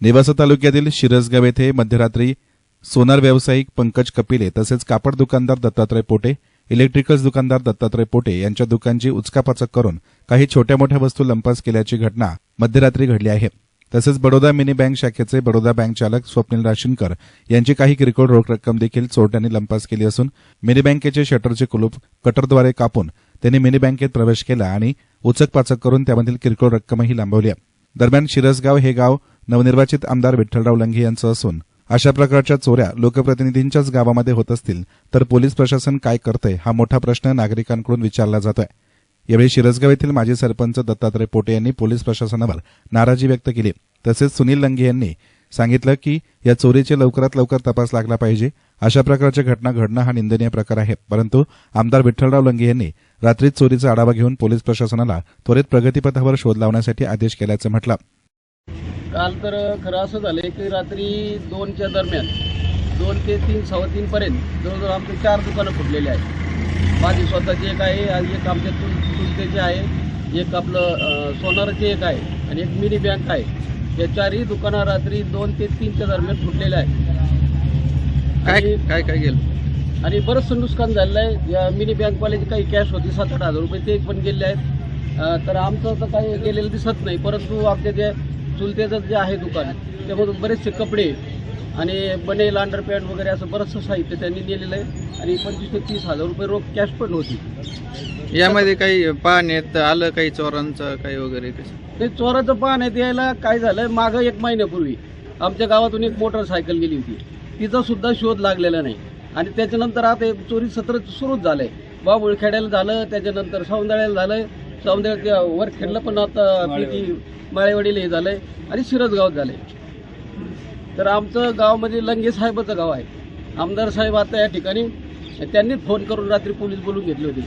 नेवासा तालुक्यातील शिरसगाव येथे मध्यरात्री सोनार व्यावसायिक पंकज कपिले तसेच कापड दुकानदार दत्तात्रय पोटे इलेक्ट्रिकल्स दुकानदार दत्तात्रय पोटे यांच्या दुकानची उचकापाचक करून काही छोट्या मोठ्या वस्तू लंपास केल्याची घटना मध्यरात्री घडली आहे. तसेच बडोदा मिनी बँक शाखेचे बडोदा बँक चालक स्वप्नील राशीनकर यांची काही किरकोळ रोख रक्कम देखील चोरट्यांनी लंपास केली असून मिनी बँकेचे शटरचे कुलूप कटरद्वारे कापून त्यांनी मिनी बँकेत प्रवेश केला आणि उचकपाचक करून त्यामधील किरकोळ रक्कमही लांबवली दरम्यान शिरसगाव हे गाव नवनिर्वाचित आमदार विठ्ठलराव लंघे यांचं असून अशा प्रकारच्या चोऱ्या लोकप्रतिनिधींच्याच गावामध्ये होत असतील तर पोलीस प्रशासन काय करतंय हा मोठा प्रश्न नागरिकांकडून विचारला जातोय. यावेळी शिरसगाव येथील माजी सरपंच दत्तात्रय पोटे यांनी पोलीस प्रशासनावर नाराजी व्यक्त केली. तसेच सुनील लंघे यांनी सांगितलं की या चोरीचे लवकरात लवकर तपास लागला पाहिजे. अशा प्रकारच्या घटना घडणं हा निंदनीय प्रकार आहे. परंतु आमदार विठ्ठलराव लंघे यांनी रात्रीच चोरीचा आढावा घेऊन पोलीस प्रशासनाला त्वरित प्रगतीपथावर शोध लावण्यासाठी आदेश केल्याचं म्हटलं. काल तर खरं असं झालं की रात्री दोनच्या दरम्यान दोन ते तीन सव्वा तीनपर्यंत जवळजवळ आमचे चार दुकानं फुटलेली आहेत. माझी स्वतःची एक आहे आणि एक आमच्या तुल तुलतेचे आहे एक आपलं सोनारचे एक आहे आणि एक मिनी बँक आहे. या चारही दुकानं रात्री दोन ते तीनच्या दरम्यान फुटलेल्या आहेत. काय काय काय गेलं? आणि बरंचसं नुकसान झालेलं आहे या मिनी बँकवाल्याची काही कॅश होती सात आठ हजार रुपये ते पण गेले आहेत. तर आमचं तर काही गेलेलं दिसत नाही परंतु आमच्या जे चुलतेचं जे आहे दुकान त्यामधून बरेचसे कपडे आणि बनेल अंडरपॅन्ट वगैरे असं बरंचसं साहित्य त्यांनी नेलेलं आहे. आणि पंचवीस ते तीस हजार रुपये रोख कॅश पण होती. यामध्ये काही पाहण्यात आलं काही चोरांचं काही वगैरे कसं ते चोराचं पाहण्यात यायला काय झालं मागं एक महिन्यापूर्वी आमच्या गावातून एक मोटरसायकल गेली होती. तिचा सुद्धा शोध लागलेला नाही. आणि त्याच्यानंतर आता हे चोरी सत्र सुरूच झालंय. बाबुळ खेड्याला झालं त्याच्यानंतर सौंदळ्याला झालंय सौंदळ्या वर खेळलं पण आता आपली माळेवाडीला हे झालंय आणि शिरसगावात झालंय. तर आमचं गाव म्हणजे लंगे साहेबाचं गाव आहे. आमदार साहेब आता या ठिकाणी त्यांनी फोन करून रात्री पोलीस बोलून घेतले होते.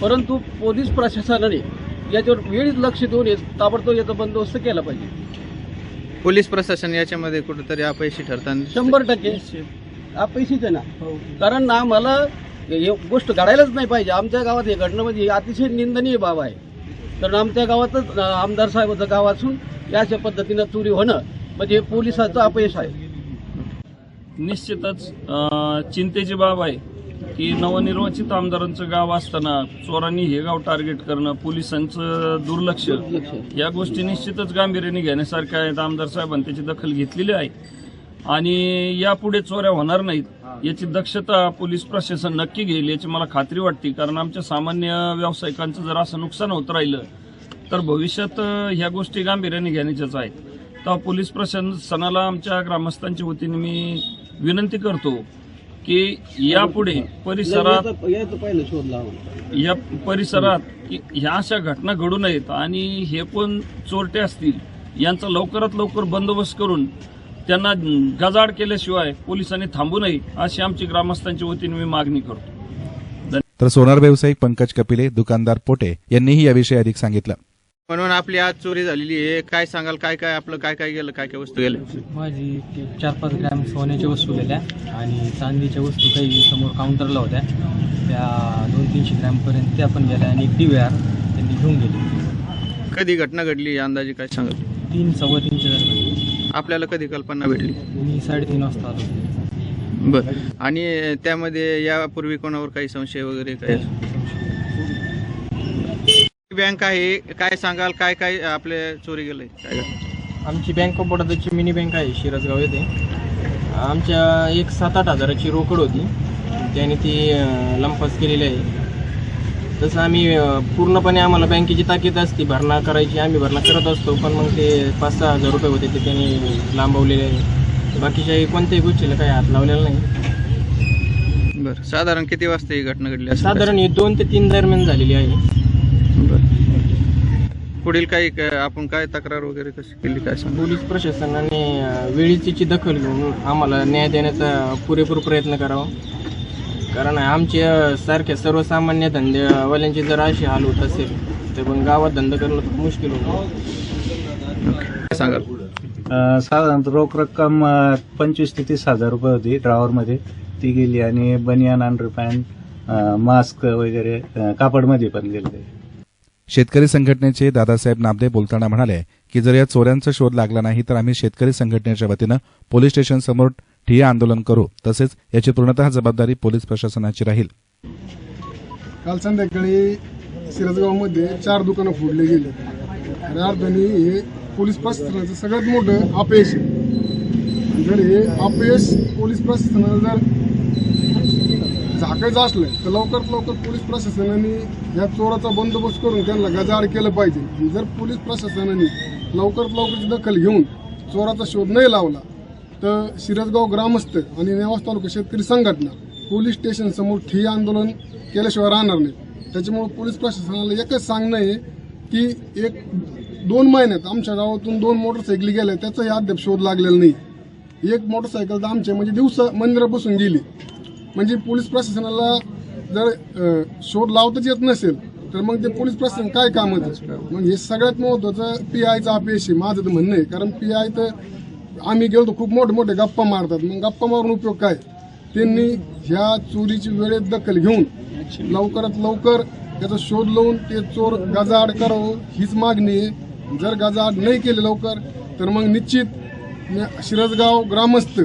परंतु पोलीस प्रशासनाने याच्यावर वेळीच लक्ष देऊन ताबडतोब याचा बंदोबस्त केला पाहिजे. पोलीस प्रशासन याच्यामध्ये कुठेतरी अपयशी ठरताना शंभर टक्के. अपयशीच आहे ना. कारण ना मला हे गोष्ट घडायलाच नाही पाहिजे. आमच्या गावात हे घडणं म्हणजे अतिशय निंदनीय बाब आहे. कारण आमच्या गावातच आमदार साहेबाचं गाव असून या अशा पद्धतीनं चोरी होणं म्हणजे हे पोलिसाचं अपयश आहे. निश्चितच चिंतेची बाब आहे की नवनिर्वाचित आमदारांचं गाव असताना चोरांनी हे गाव टार्गेट करणं पोलिसांचं दुर्लक्ष. या गोष्टी निश्चितच गांभीर्याने घेण्यासारख्या आहेत. आमदार साहेबांनी त्याची दखल घेतलेली आहे. आणि यापुढे चोऱ्या होणार नाहीत. याची दक्षता पोलीस प्रशासन नक्की घेईल याची मला खात्री वाटते. कारण आमच्या सामान्य व्यावसायिकांचं जर असं नुकसान होत राहिलं तर भविष्यात ह्या गोष्टी गांभीर्याने घेण्याच्याच आहेत. तर पोलीस प्रशासनाला आमच्या ग्रामस्थांच्या वतीने मी विनंती करतो की यापुढे परिसरात या परिसरात की ह्या अशा घटना घडू नयेत आणि हे कोण चोरटे असतील यांचा लवकरात लवकर बंदोबस्त करून त्यांना गजाड केल्याशिवाय पोलिसांनी थांबू नये अशी आमची ग्रामस्थांच्या वतीने मी मागणी करतो. तर सोनार व्यावसायिक पंकज कपिले दुकानदार पोटे यांनीही याविषयी अधिक सांगितलं. म्हणून आपली आज चोरी झालेली आहे. काय सांगाल? काय काय आपलं काय काय गेलं? काय काय वस्तू गेल्या? माझी चार पाच ग्रॅम सोन्याच्या वस्तू गेल्या आणि चांदीच्या वस्तू काही समोर काउंटरला होत्या. त्या दोन तीनशे ग्रॅमपर्यंत त्या पण गेल्या आणि एक आर त्यांनी घेऊन गेली. कधी घटना घडली? अंदाजे काय सांगाल? तीन सव्वा तीनशे दरम्यान आपल्याला कधी कल्पना भेटली? मी साडेतीन वाजता आलो. बर. आणि त्यामध्ये यापूर्वी कोणावर काही संशय वगैरे काय? बँक आहे. काय सांगाल? काय काय आपले चोरी गेलंय? काय आमची बँक ऑफ बडोदाची मिनी बँक आहे शिरसगाव येथे. आमच्या एक सात आठ हजाराची रोकड होती. त्याने ती लंपास केलेली आहे. तसं आम्ही पूर्णपणे आम्हाला बँकेची ताकीद असते. भरणा करायची आम्ही भरणा करत असतो. पण मग ते पाच सहा हजार रुपये होते ते त्यांनी लांबवलेले. आहे बाकीच्या कोणत्याही गोष्टीला काही हात लावलेला नाही. बर. साधारण किती वाजता ही घटना घडली असेल? साधारण ही दोन ते तीन दरम्यान झालेली आहे. बर. पुढील काही क- आपण काय तक्रार वगैरे कशी केली? काय सांग? पोलीस प्रशासनाने अं, वेळीच दखल घेऊन आम्हाला न्याय देण्याचा पुरेपूर प्रयत्न करावा. कारण आमच्या सारख्या सर्वसामान्य धंदेवाल्यांची जर अशी हाल होत असेल तर मग गावात धंदा करणं खूप मुश्किल होतं सांगाल? साधारणतः रोख रक्कम पंचवीस ते तीस हजार रुपये होती ड्रॉवरमध्ये ती गेली आणि बनियान अंडरपॅन्ट अ, मास्क वगैरे कापडमध्ये पण गेले. शेतकरी संघटनेचे दादासाहेब नामदे बोलताना म्हणाले की जर या चोऱ्यांचा शोध लागला नाही तर आम्ही शेतकरी संघटनेच्या वतीनं पोलीस स्टेशन समोर ठिय्या आंदोलन करू. तसेच याची पूर्णतः जबाबदारी पोलीस प्रशासनाची राहील. काल संध्याकाळी सिरसगावमध्ये चार दुकानं फोडले गेले. खऱ्या अर्थाने हे पोलीस प्रशासनाचं सगळ्यात मोठं अपयश आहे. जर हे अपयश पोलीस प्रशासनानं जर झाकायचं असलं तर लवकरात लवकर पोलीस प्रशासनाने या चोराचा बंदोबस्त करून त्यांना गजाआड केलं पाहिजे. जर पोलीस प्रशासनाने लवकरात लवकरची दखल घेऊन चोराचा शोध नाही लावला तर शिरसगाव ग्रामस्थ आणि नेवास तालुका शेतकरी संघटना पोलीस स्टेशन समोर ठिय्या आंदोलन केल्याशिवाय राहणार नाही. त्याच्यामुळे पोलीस प्रशासनाला एकच सांगणं आहे की एक दोन महिन्यात आमच्या गावातून दोन मोटरसायकली गेल्या त्याचाही अद्याप शोध लागलेला नाही. एक मोटरसायकल तर आमच्या म्हणजे दिवसा मंदिरापासून गेली. म्हणजे पोलीस प्रशासनाला जर शोध लावताच येत नसेल तर मग ते पोलीस प्रशासन काय काम होतं मग हे सगळ्यात महत्वाचं पी आयचं अपयश आहे माझं तर म्हणणं आहे. कारण पी आय तर आम्ही गेलो खूप मोठे मोठे गप्पा मारतात. मग गप्पा मारून उपयोग काय? त्यांनी ह्या चोरीची वेळेत दखल घेऊन लवकरात लवकर त्याचा शोध लावून ते चोर गजाआड करावं हीच मागणी आहे. जर गजाआड नाही केले लवकर तर मग निश्चित शिरजगाव शिरसगाव ग्रामस्थ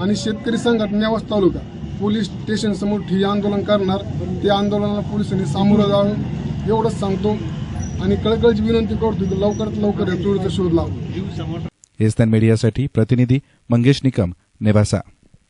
आणि शेतकरी संघटना नेवास तालुका पोलीस स्टेशन समोर ठिय्या आंदोलन करणार. त्या आंदोलनाला पोलिसांनी सामोरं जावं एवढंच सांगतो. आणि कळकळची विनंती करतो की लवकरात लवकर या चोरीचा शोध लावतो एस्तान मीडियासाठी प्रतिनिधी मंगेश निकम नेवासा.